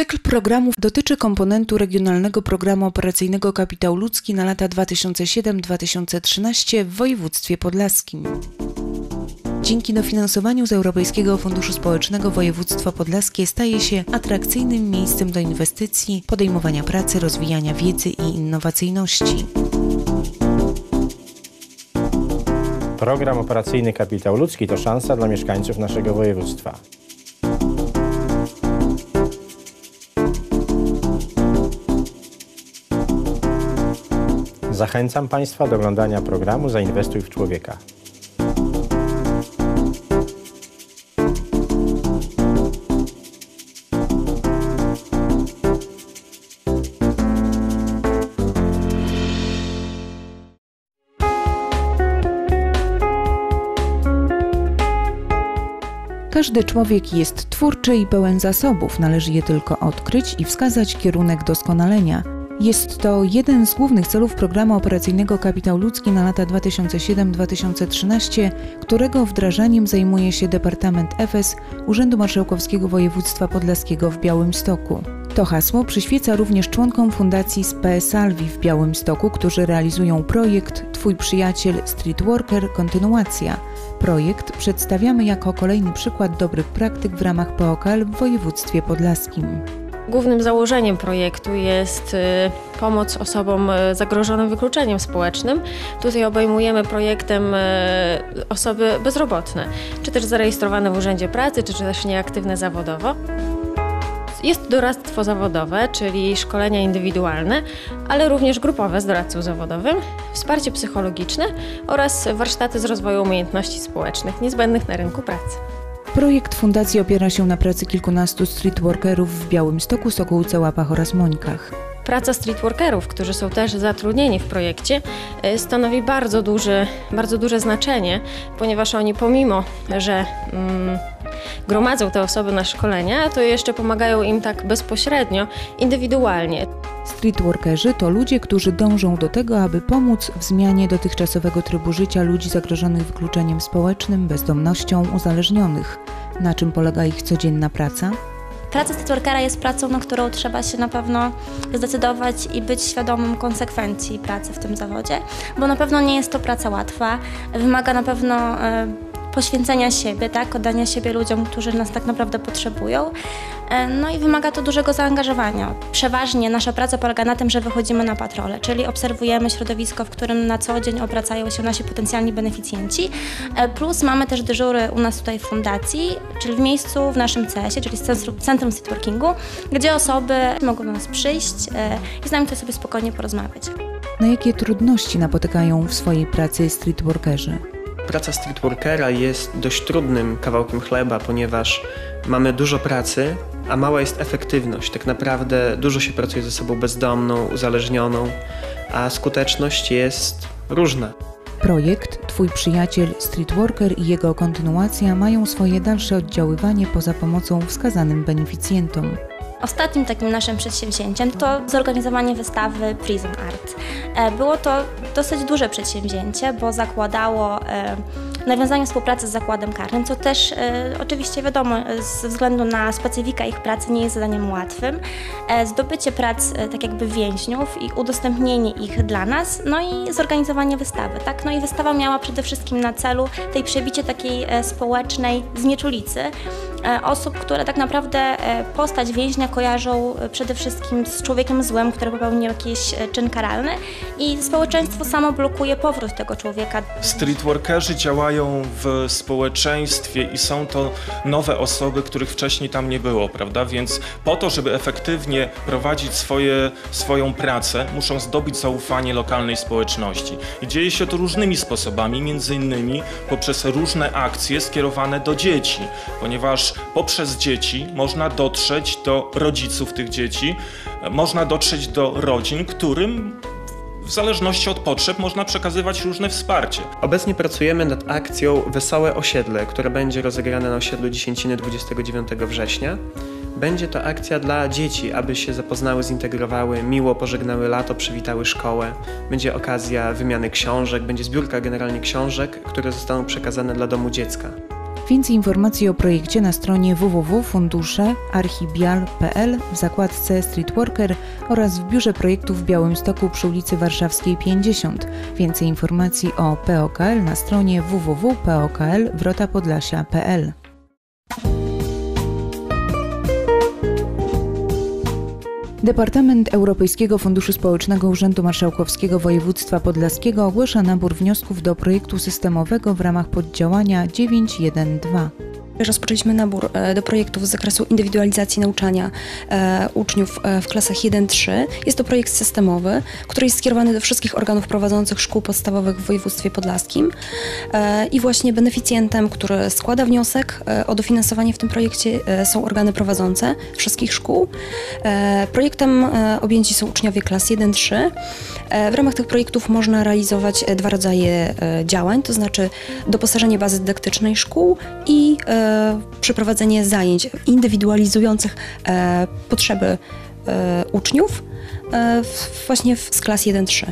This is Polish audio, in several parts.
Cykl programów dotyczy komponentu Regionalnego Programu Operacyjnego Kapitał Ludzki na lata 2007-2013 w województwie podlaskim. Dzięki dofinansowaniu z Europejskiego Funduszu Społecznego województwo podlaskie staje się atrakcyjnym miejscem do inwestycji, podejmowania pracy, rozwijania wiedzy i innowacyjności. Program operacyjny Kapitał Ludzki to szansa dla mieszkańców naszego województwa. Zachęcam Państwa do oglądania programu Zainwestuj w człowieka. Każdy człowiek jest twórczy i pełen zasobów, należy je tylko odkryć i wskazać kierunek doskonalenia. Jest to jeden z głównych celów programu operacyjnego Kapitał Ludzki na lata 2007-2013, którego wdrażaniem zajmuje się Departament EFES Urzędu Marszałkowskiego Województwa Podlaskiego w Białymstoku. To hasło przyświeca również członkom fundacji Spe Salvi w Białymstoku, którzy realizują projekt Twój przyjaciel Streetworker Kontynuacja. Projekt przedstawiamy jako kolejny przykład dobrych praktyk w ramach POKL w województwie podlaskim. Głównym założeniem projektu jest y, pomoc osobom y, zagrożonym wykluczeniem społecznym. Tutaj obejmujemy projektem y, osoby bezrobotne, czy też zarejestrowane w Urzędzie Pracy, czy też nieaktywne zawodowo. Jest doradztwo zawodowe, czyli szkolenia indywidualne, ale również grupowe z doradcą zawodowym, wsparcie psychologiczne oraz warsztaty z rozwoju umiejętności społecznych niezbędnych na rynku pracy. Projekt fundacji opiera się na pracy kilkunastu streetworkerów w Białymstoku, Sokółce, Łapach oraz Mońkach. Praca streetworkerów, którzy są też zatrudnieni w projekcie, y, stanowi bardzo, duży, bardzo duże znaczenie, ponieważ oni pomimo, że mm, gromadzą te osoby na szkolenia, to jeszcze pomagają im tak bezpośrednio, indywidualnie. Streetworkerzy to ludzie, którzy dążą do tego, aby pomóc w zmianie dotychczasowego trybu życia ludzi zagrożonych wykluczeniem społecznym, bezdomnością, uzależnionych. Na czym polega ich codzienna praca? Praca streetworkera jest pracą, na którą trzeba się na pewno zdecydować i być świadomym konsekwencji pracy w tym zawodzie, bo na pewno nie jest to praca łatwa. Wymaga na pewno e, poświęcenia siebie, tak, oddania siebie ludziom, którzy nas tak naprawdę potrzebują. E, No i wymaga to dużego zaangażowania. Przeważnie nasza praca polega na tym, że wychodzimy na patrole, czyli obserwujemy środowisko, w którym na co dzień obracają się nasi potencjalni beneficjenci. E, Plus mamy też dyżury u nas tutaj w fundacji, czyli w miejscu w naszym CS-ie, czyli Centrum, Streetworkingu, gdzie osoby mogą do nas przyjść e, i z nami tutaj sobie spokojnie porozmawiać. Na jakie trudności napotykają w swojej pracy streetworkerzy? Praca streetworkera jest dość trudnym kawałkiem chleba, ponieważ mamy dużo pracy, a mała jest efektywność. Tak naprawdę dużo się pracuje ze sobą bezdomną, uzależnioną, a skuteczność jest różna. Projekt Twój przyjaciel Streetworker i jego kontynuacja mają swoje dalsze oddziaływanie poza pomocą wskazanym beneficjentom. Ostatnim takim naszym przedsięwzięciem to zorganizowanie wystawy Prison Art. E, Było to dosyć duże przedsięwzięcie, bo zakładało e, nawiązanie współpracy z zakładem karnym, co też e, oczywiście wiadomo, ze względu na specyfikę ich pracy nie jest zadaniem łatwym. Zdobycie prac tak jakby więźniów i udostępnienie ich dla nas, no i zorganizowanie wystawy, tak? No i wystawa miała przede wszystkim na celu tej przebicie takiej społecznej znieczulicy, osób, które tak naprawdę e, postać więźnia kojarzą e, przede wszystkim z człowiekiem złem, który popełnił jakiś e, czyn karalny i społeczeństwo samo blokuje powrót tego człowieka. Streetworkerzy działają w społeczeństwie i są to nowe osoby, których wcześniej tam nie było, prawda? Więc po to, żeby efektywnie prowadzić swoje, swoją pracę, muszą zdobyć zaufanie lokalnej społeczności. I dzieje się to różnymi sposobami, między innymi poprzez różne akcje skierowane do dzieci, ponieważ poprzez dzieci można dotrzeć do rodziców tych dzieci, można dotrzeć do rodzin, którym w zależności od potrzeb można przekazywać różne wsparcie. Obecnie pracujemy nad akcją Wesołe Osiedle, która będzie rozegrana na osiedlu Dziesięciny 29 września. Będzie to akcja dla dzieci, aby się zapoznały, zintegrowały, miło pożegnały lato, przywitały szkołę. Będzie okazja wymiany książek, będzie zbiórka generalnie książek, które zostaną przekazane dla domu dziecka. Więcej informacji o projekcie na stronie www.fundusze.archibial.pl w zakładce Streetworker oraz w biurze projektów w Białymstoku przy ulicy Warszawskiej 50. Więcej informacji o POKL na stronie www.pokl-wrotapodlasia.pl. Departament Europejskiego Funduszu Społecznego Urzędu Marszałkowskiego Województwa Podlaskiego ogłasza nabór wniosków do projektu systemowego w ramach poddziałania 912. Rozpoczęliśmy nabór e, do projektów z zakresu indywidualizacji nauczania e, uczniów e, w klasach 1-3. Jest to projekt systemowy, który jest skierowany do wszystkich organów prowadzących szkół podstawowych w województwie podlaskim. I właśnie beneficjentem, który składa wniosek o dofinansowanie w tym projekcie są organy prowadzące wszystkich szkół. Projektem objęci są uczniowie klas 1-3. W ramach tych projektów można realizować dwa rodzaje działań, to znaczy doposażenie bazy dydaktycznej szkół i przeprowadzenie zajęć indywidualizujących e, potrzeby e, uczniów e, właśnie z klas 1-3.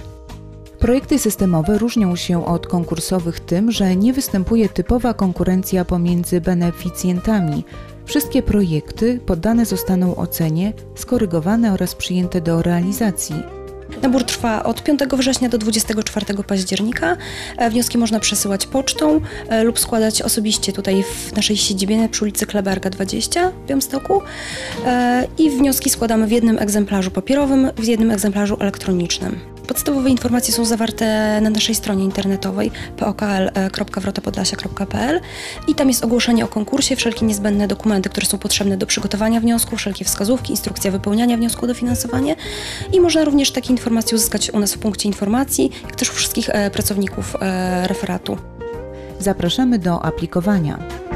Projekty systemowe różnią się od konkursowych tym, że nie występuje typowa konkurencja pomiędzy beneficjentami. Wszystkie projekty poddane zostaną ocenie, skorygowane oraz przyjęte do realizacji. Nabór trwa od 5 września do 24 października. E, wnioski można przesyłać pocztą e, lub składać osobiście tutaj w naszej siedzibie przy ulicy Kleberga 20 w Białymstoku. E, I wnioski składamy w jednym egzemplarzu papierowym, w jednym egzemplarzu elektronicznym. Podstawowe informacje są zawarte na naszej stronie internetowej pokl.wrotapodlasia.pl i tam jest ogłoszenie o konkursie, wszelkie niezbędne dokumenty, które są potrzebne do przygotowania wniosku, wszelkie wskazówki, instrukcja wypełniania wniosku o dofinansowanie i można również takie informacje uzyskać u nas w punkcie informacji, jak też u wszystkich e, pracowników e, referatu. Zapraszamy do aplikowania.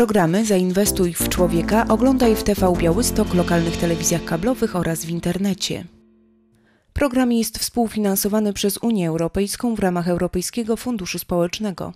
Programy Zainwestuj w człowieka oglądaj w TV Białystok, lokalnych telewizjach kablowych oraz w internecie. Program jest współfinansowany przez Unię Europejską w ramach Europejskiego Funduszu Społecznego.